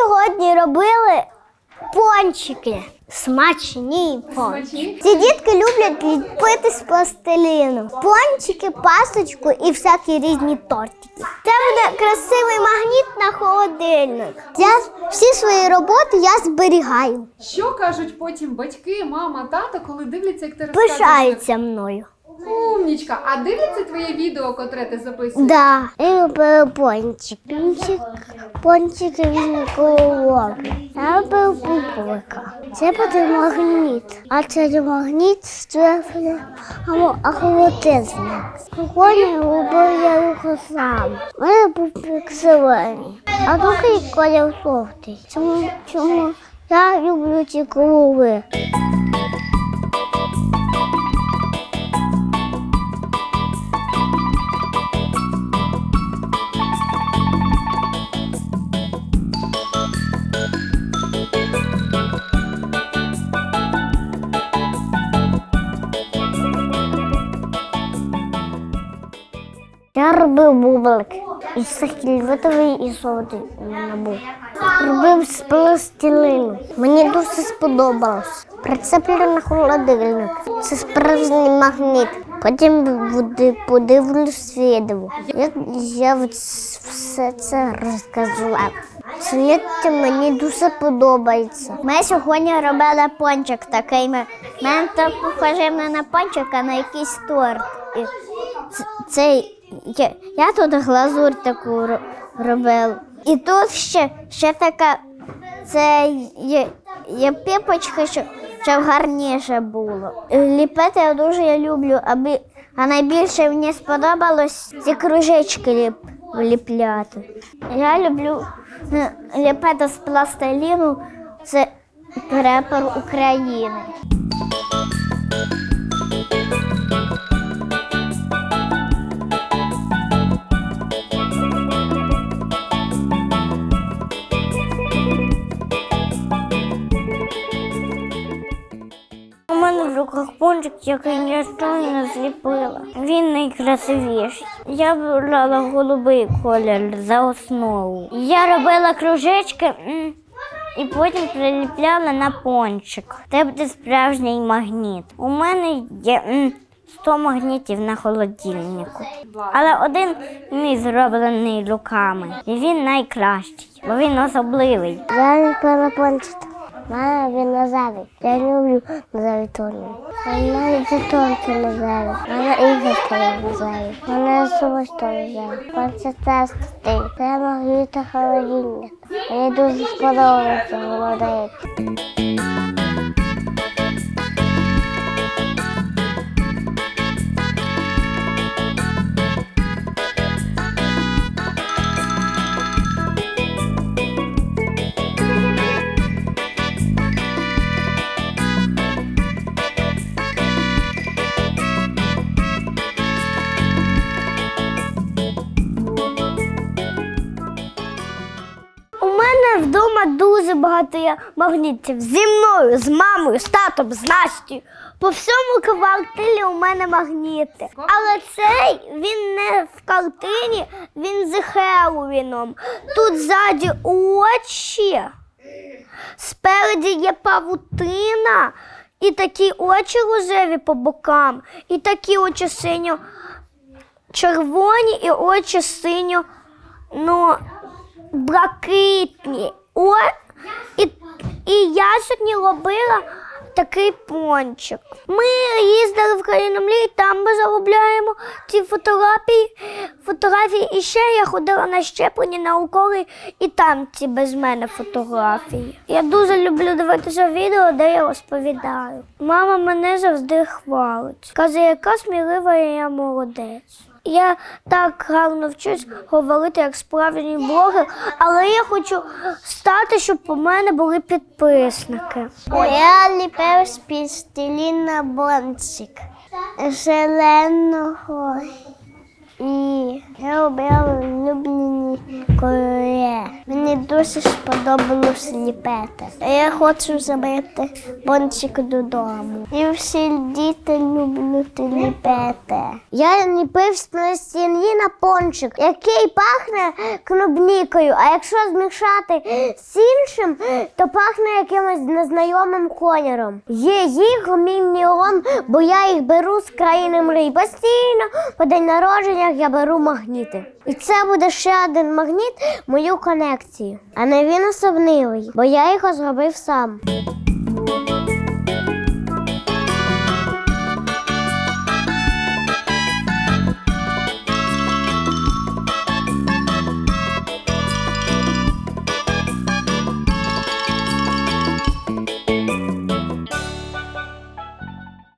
робили пончики. Смачні пончики. Ці дітки люблять ліпити з пластиліну. Пончики, пасочку і всякі різні тортики. Це буде красивий магніт на холодильник. Я всі свої роботи я зберігаю. Що кажуть потім батьки, мама, тато, коли дивляться, як ти розказуєш? Пишаються мною. Умнічка, а дивляться твоє відео, котре ти записуєш? Да, я люблю пончик. Пончик, пончик він голови. Я люблю бублика. Це буде магніт. А це магніт, це а холодильник. Сьогодні робив я його сам. Мене бублик зелений, а другий колір жовтий. Чому, чому я люблю ці голови? Робив бублик. І сахільвитовий, і солодий у мене був. Робив з пластилину. Мені дуже сподобалось. Прицеплю на холодильник. Це справжній магніт. Потім буде подивлюсь відео. Як я все це розказала. Заняття мені дуже подобається. Ми сьогодні робили пончик такий. Ми похоже не на пончик, а на якийсь торт. І цей я, я тут глазурь таку ро- робив. І тут ще, ще така це є, є піпочка, що, щоб гарніше було. Ліпити я дуже люблю, аби, а найбільше мені сподобалось ці кружечки ліп, ліпляти. Я люблю е, ліпити з пластиліну, це прапор України. Мене руках пончик, який я щойно зліпила. Він найкрасивіший. Я брала голубий колір за основу. Я робила кружечки і потім приліпляла на пончик. Це буде справжній магніт. У мене є 100 магнітів на холодильнику. Але один мій зроблений руками. І він найкращий, бо він особливий. Я ліпила пончик. Мама він назавить. Я люблю назаві тоні. Вона і тонки назаві. Вона іграшка назаві. Вона особисто назаві. Панце тестити. Це магніта холодильник. Мені дуже сподобається, воно вдома дуже багато є магнітів. Зі мною, з мамою, з татом, з Настю. По всьому квартирі у мене магніти. Але цей він не в картині, він з Хеллоуіном. Тут ззаді очі, спереді є павутина, і такі очі рожеві по бокам, і такі очі синьо червоні і очі синьо, ну, блакитні. О, і, і я сьогодні робила такий пончик. Ми їздили в країну мрій, там ми заробляємо ці фотографії. фотографії. І ще я ходила на щеплення наукові, і там ці без мене фотографії. Я дуже люблю дивитися відео, де я розповідаю. Мама мене завжди хвалить. Каже, яка смілива я молодець. Я так гарно вчусь говорити як справжній блогер, але я хочу стати, щоб у мене були підписники. Я ліпив з пістеліна бончик зеленого і я робила улюблені кольори. Дуже сподобалось ліпити. Я хочу забити пончик додому. І всі діти люблять ліпити. Я ліпив з пластиліна пончик, який пахне клубнікою. А якщо змішати з іншим, то пахне якимось незнайомим кольором. Є їх мільйон, бо я їх беру з країни мрій. Постійно по день народження я беру магніти. І це буде ще один магніт мою А не він особливий, бо я його зробив сам.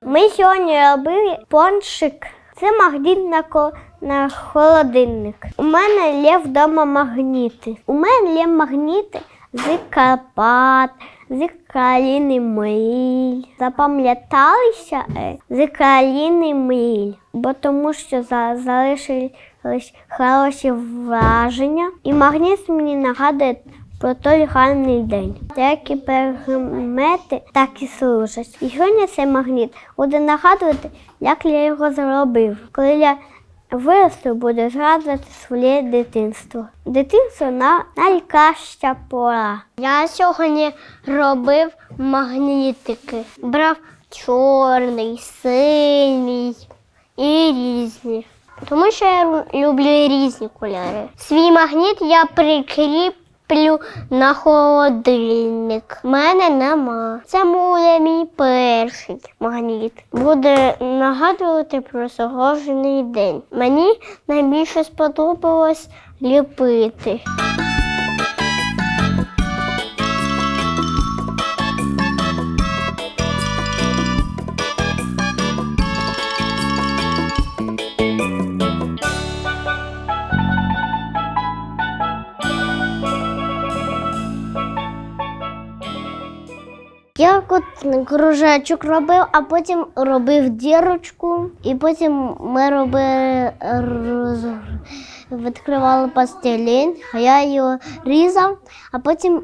Ми сьогодні робили пончик. Це магніт на, ко- на холодильник. У мене є вдома магніти. У мене є магніти з Карпат, з країни Мрій. Запам'яталися е, з країни Мрій, бо тому що за- залишились хороші враження. І магніт мені нагадує про той гарний день. Деякі предмети так і служать. І сьогодні цей магніт буде нагадувати, як я його зробив. Коли я виросту, буду згадувати своє дитинство. Дитинство на найкраща пора. Я сьогодні робив магнітики. Брав чорний, синій і різні. Тому що я люблю різні кольори. Свій магніт я прикріплю на холодильник. Мене нема. Це буде мій перший магніт. Буде нагадувати про сьогоднішній день. Мені найбільше сподобалось ліпити. От кружечок робив, а потім робив дірочку, і потім ми робили роз... відкривали пластилін, а я його різав, а потім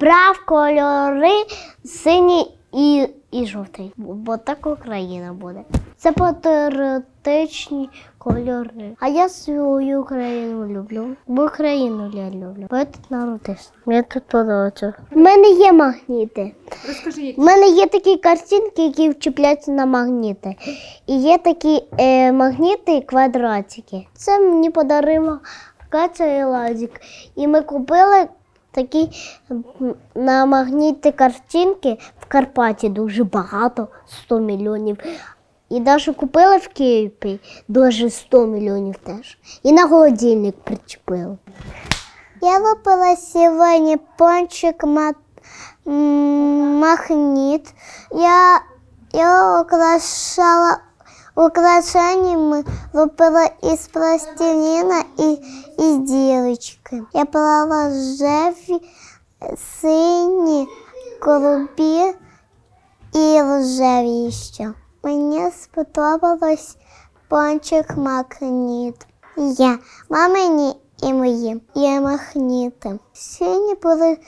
брав кольори синій і, і жовтий. Бо так Україна буде. Це патріотичні кольори. А я свою країну люблю. Бо Україну я люблю. Бо я тут народився. Я тут подобається. У мене є магніти. Розкажи, які У мене є такі картинки, які вчіпляються на магніти. І є такі е, магніти квадратики. Це мені подарила Катя і Ладік. І ми купили такі на магніти картинки в Карпаті дуже багато 100 мільйонів. І навіть купили в Києві дуже 100 мільйонів теж. І на холодильник причепили. Я лопила сьогодні пончик мат магніт. Я, я украшала украшеннями лупила із пластиліна і із дірочки. Я брала рожеві, сині, голубі і рожеві ще. Мені сподобалось пончик магніт. Я, мамині і мої є магніти. Сині були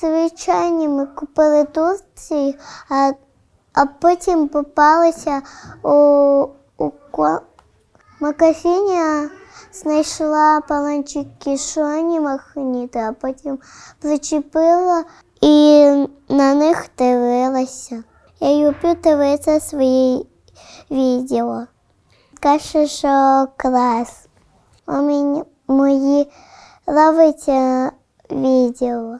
звичайні, ми купили Турції, а, а потім попалися у, у магазині, знайшла паланчик кишоні магніти, а потім причепила і на них дивилася. Я люблю дивитися свої відео. Каже, що клас. У мені мої ловиться відео.